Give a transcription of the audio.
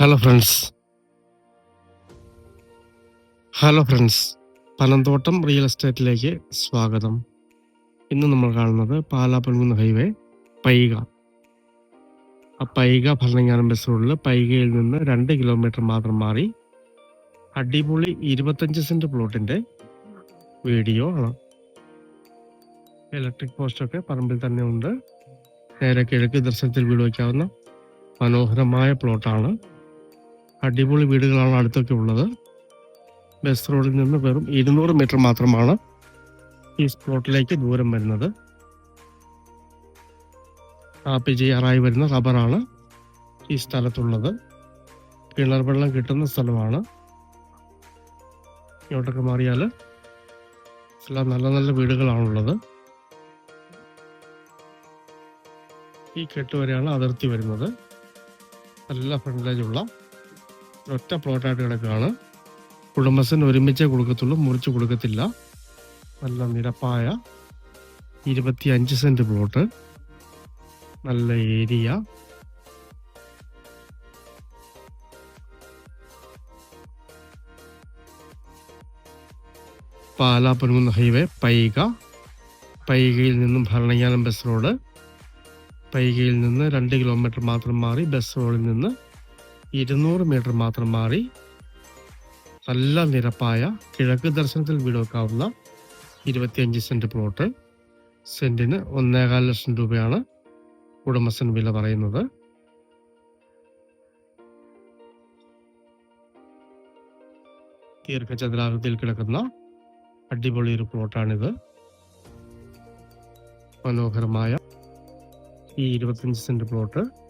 Hello friends hello friends Panamthottam real എസ്റ്റേറ്റിലേക്ക് സ്വാഗതം. ഇന്ന് നമ്മൾ കാണുന്നത് പാലാപ്പൻകുന്ന് ഹൈവേ പൈക. ആ പൈക ഭരണങ്ങാനം ബസ് റോഡിൽ പൈകയിൽ നിന്ന് രണ്ട് കിലോമീറ്റർ മാത്രം മാറി അടിപൊളി ഇരുപത്തഞ്ച് സെന്റ് പ്ലോട്ടിന്റെ വീഡിയോ ആണ് ഇലക്ട്രിക് പോസ്റ്റൊക്കെ പറമ്പിൽ തന്നെ ഉണ്ട്. നേരെ കിഴക്ക് ദർശനത്തിൽ വീട് വയ്ക്കാവുന്ന മനോഹരമായ പ്ലോട്ടാണ് അടിപൊളി വീടുകളാണ് അടുത്തൊക്കെ ഉള്ളത്. ബസ് റോഡിൽ നിന്ന് വെറും ഇരുന്നൂറ് മീറ്റർ മാത്രമാണ് ഈ സ്പോട്ടിലേക്ക് ദൂരം വരുന്നത്. കാപ്പി ചെയ്യാറായി വരുന്ന റബ്ബറാണ് ഈ സ്ഥലത്തുള്ളത്. കിണർ വെള്ളം കിട്ടുന്ന സ്ഥലമാണ്. ഇങ്ങോട്ടൊക്കെ മാറിയാൽ എല്ലാം നല്ല നല്ല വീടുകളാണുള്ളത്. ഈ കെട്ട് വരെയാണ് അതിർത്തി വരുന്നത്. നല്ല ഫ്രണ്ടേജ് ഉള്ള ഒറ്റ പ്ലോട്ടായിട്ട് കിടക്കുകയാണ്. കുടുംബസിന് ഒരുമിച്ചേ കൊടുക്കത്തുള്ളൂ മുറിച്ച് കൊടുക്കത്തില്ല. നല്ല നിരപ്പായ ഇരുപത്തി അഞ്ച് സെന്റ് പ്ലോട്ട്. നല്ല ഏരിയ. പാലാ ഹൈവേ പൈക. പൈകയിൽ നിന്നും ഭരണങ്ങാനം ബസ് റോഡ്. പൈകയിൽ നിന്ന് രണ്ട് കിലോമീറ്റർ മാത്രം മാറി ബസ് റോഡിൽ നിന്ന് ഇരുന്നൂറ് മീറ്റർ മാത്രം മാറി നല്ല നിരപ്പായ കിഴക്ക് ദർശനത്തിൽ വീട് വെക്കാവുന്ന ഇരുപത്തിയഞ്ച് സെന്റ് പ്ലോട്ട്. സെന്റിന് ഒന്നേകാൽ ലക്ഷം രൂപയാണ് ഉടമസ്ഥൻ വില പറയുന്നത്. ദീർഘചതുരാകൃതിയിൽ കിടക്കുന്ന അടിപൊളി ഒരു പ്ലോട്ടാണിത്. മനോഹരമായ ഈ ഇരുപത്തിയഞ്ച് സെന്റ് പ്ലോട്ട്.